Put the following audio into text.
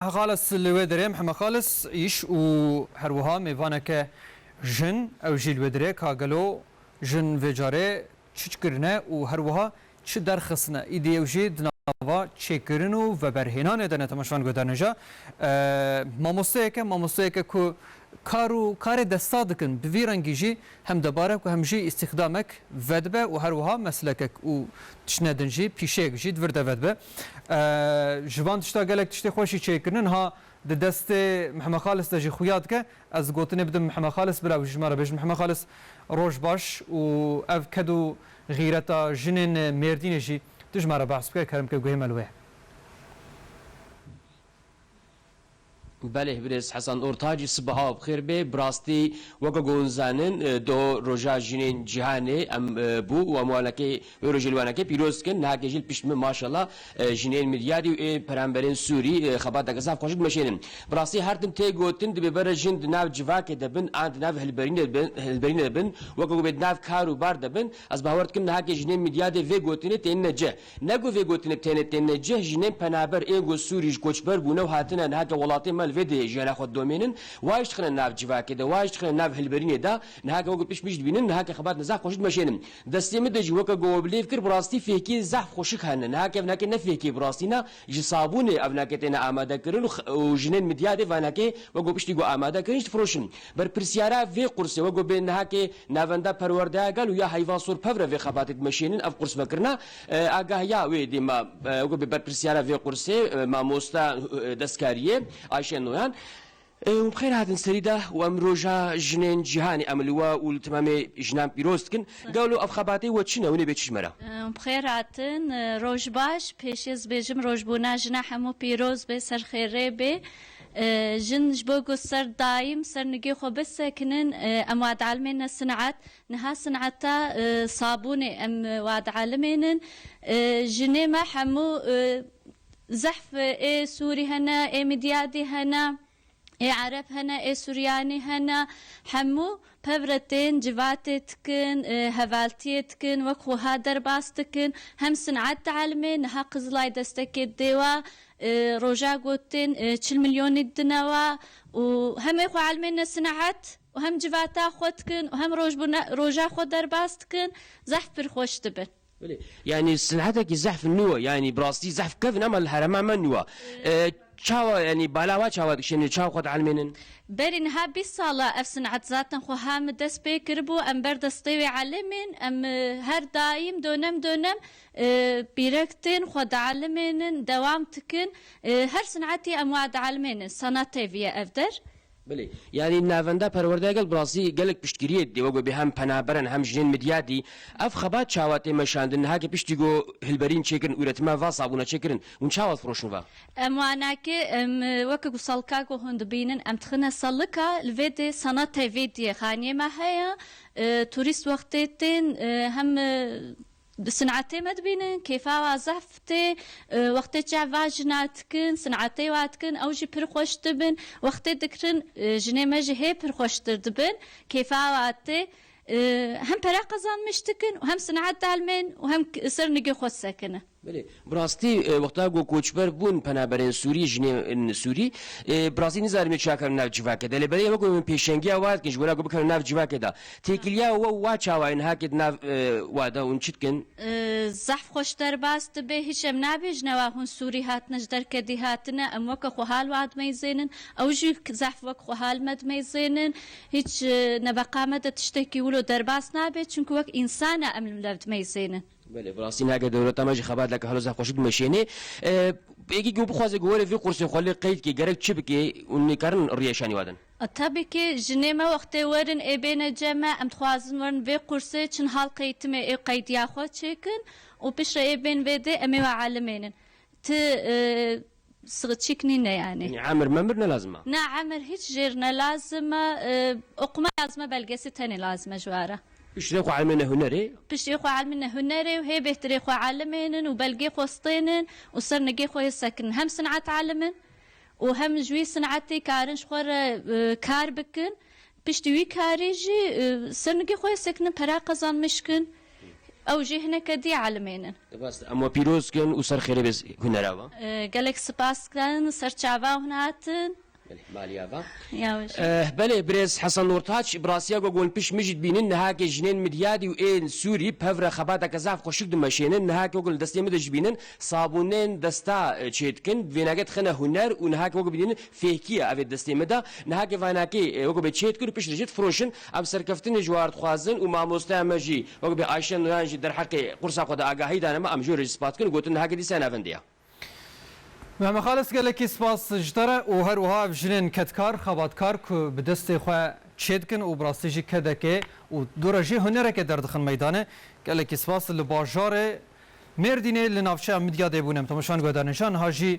خالص اللي ودري محمد خالص يش و هروها ميفانك جن او جيل ودري كاغلو جن فيجاري چچكرنه و هروها چه درخصنه ایدئولوژی دناوا چکرنو و برهنان دنه تماشان گدانجا ماموسته که ماموسته که کو کارو کار دستا دکن به ویرانگی جی هم دباره که هم جی استخدامک ودبه و هر وها مسلکک و تشندن جی پیشک جی دورده ودبه جوان تشتا گلک تشتی خوشی چیکرنن ها د دست محمد خالص د خویات که از گوتنه بدم محمد خالص بلا جماره بج محمد خالص روش باش و اف کدو غیرتا جنین مردین جی تجماره بحث بکه کرم که گوهی ملوه بله برس حسن اورتاجی صبح بخیر به براستی وگا گونزانن دو روژا جنین جهانی ام بو و موانکه روجلوانکه پیروز کن نه جیل پیشم ماشاءالله جنین ملیاری و پرامبرین سوری خبات دگزاف خوشت مشینن براستی هر دم تی گوتن دی ببر جن دناو جواک دبن آن دناو هلبرین دبن هلبرین دبن وگا گو بدناو کارو بار دبن از باورد کن نه جنین ملیاری و گوتنه تین نجه نگو و گوتنه تین تین نجه جنین پنابر ایگو سوریش کوچبر بونو هاتنه نه ولاتی مل الویدی جلا خود دومینن واش تخن ناب جوا که ده واش تخن ناب هلبرینه ده نه که وقت پیش میش بینن نه که خبر نزاح خوشید مشینم دستی می ده جوکه گوبلی فکر براستی فیکی زح خوشک هن نه که نه که نه فیکی براستی نه جسابون اونا که تنه آماده کرن و جنن مدیاده و نه که وقت پیش دیگه آماده کرنش فروشن. بر پرسیارا وی قرسه وقت بین نه که نواندا پرورده گل و یا حیوان سور پوره وی خباتت مشینن اف قرس بکرنا آگاه یا وی دیما وقت بر پرسیارا وی قرسه ما موستا دستکاریه. آشن نویان. بخير هذا سريدة وامروجا جنين جهاني عملوا والتمام جنان بيروست كن قالوا افخباتي وتشنا وني بيتش مرا بخير هاتن. روج باش پیشز بجم روج بونا جنا همو پیروز به سر خیره به جن جبوغو سر دايم سر نجي خو بس كنن ام واد علمين الصناعات نها صنعتا صابوني ام واد علمين جني ما حمو زحف اي سوري هنا اي مديادي هنا اي عرب هنا اي سورياني هنا حمو بفرتين جواتتكن هفالتيتكن وكو هادر باستكن هم صنعت تعلمين ها قزلاي دستكي ديوا روجا قوتين 10 مليون الدنوا وهم يخو علمين صناعات وهم جواتا خودكن وهم روج روجا خود درباستكن زحف برخوش تبن. يعني صنعتك زحف النوى يعني براستي زحف كيف نعمل الهرم من نوى چاوا يعني بالاوا چاوا شنو چاو خد علمين برين ها بي صالا اف صنعت ذاتن خو هام دس بي كربو ام بردستوي علمين ام هر دايم دونم دونم بيركتين خد علمين دوام تكن بلی یعنی ناوەندا پەروەردەگەل بڕاستی گەلک پشتگیریت دێوەگو بێ هەم پەنابەرن هەم ژێن مدیادی ئەف خەبات چاوات ئێمە شاندن هاکە پشتی گۆ هلبەرین چێکردن ورەتما واسابوونە چێکردن ون چاوات فرۆشنەوە ئەماناکە وەکە گوسەڵکا گۆ هەندبینن ئەم تخنە سەڵکە لێدێ سەنە تەڤێ دیێ خانیێمە هەیە. توریست وەختێتێن هەم بصنعتي ما تبينن كيفا وظفتي وقت جا جناتكن صنعتي واتكن أو جي پر خوش تبن. وقت دكرن جني ما جي هي پر خوش تردبن كيفا واتي هم پرا قزان مشتكن وهم صنعت دالمين وهم سر نگي خود سكنه بله براستی وەختا گۆ کۆچبەر بوون پەنابەرێن سووری ژنێ سووری براستی نزارمێ چاکەر ناو جیواکەدا لە بەرێ وەگو من پێشنگیا وات کەش وەرا گو بکەن ناو جیواکەدا تێکلیا وە وا چاواین هاکت ناو وادا اون چتکن زەحف خۆشتەر باست بێ هیچم نابێژنەوە هون سووری هاتنەش دەرکەدی هاتنە. ئەم وەکە خۆحال واتمەی زێنن ئەو ژی زەحف وەک خۆحالمەدمەی زێنن هیچ نەبەقامەدە تشتێکی ولو دەرباس نابێت چونکو وەک ئینسانە ئەم لەردمەی زێنن بله براستی نگه دولت ماجی خبر لك حالا زخ خوشید مشینه یکی گو بخوازه گوره في قرص خالی قید که گرک چی بکی؟ اون کارن ریشانی وادن tabii ki jinema وقتی ورن ای بین جمع ام تخوازن ورن في قرصه چن حال قیتمه ای قید یا خود چکن و پیش ای بین ویده امی و عالمینن. ت صغتشيكني يعني يعني عامر ممرنا لازمه نا عامر هيك جيرنا لازمه اقمه لازمه بلقسي تاني لازمه جواره. بشتري خو علمنا هنري بشتري خو علمنا هنري وهي بيهتري خو علمين وبلقي خو سطينن وصر نقي خو يسكن هم صنعت علمن وهم جوي صنعتي كارن شخور كار بكن. بشتوي كاريجي صر نقي خو يسكن برا قزان مشكن. او جي هنا كدي علمينن بس اما پیروز کن و سر خیره بس هنراوا قالك سباس كان سرچاوا هناتن ماليافا ياوش بله برز حسن نورتاچ براسیا گو گون پیش مجد بینن نها که جنین مدیادی و این سوری پفر خباتا کزاف خوشک دمشینن نها که گل دستی مدج بینن صابونین دستا چیتکن ویناگت خنه هنر و نها که گو بینن فیکیه اوی دستی مدا نها که واناکی گو به چیت کر پیش رجت فروشن ام سرکفتن جوارد خوازن و ماموستا مجی گو به عایشه نورانجی در حق قرصا خدا آگاهی دانما ام جو رجسپات کن گوتن نها که دی سنه مەمە خالستگەلێکی سپاس ji re û her wiha jinên ketkar xebatkar ku bi destê xwe çêdikin û brastî jî kedekê û dura jî hunereke derdixin meydane. Gelekî spas li bajarê Mêrdînê li navçeya midya dêbûnem temeşan guhdanin şan hajî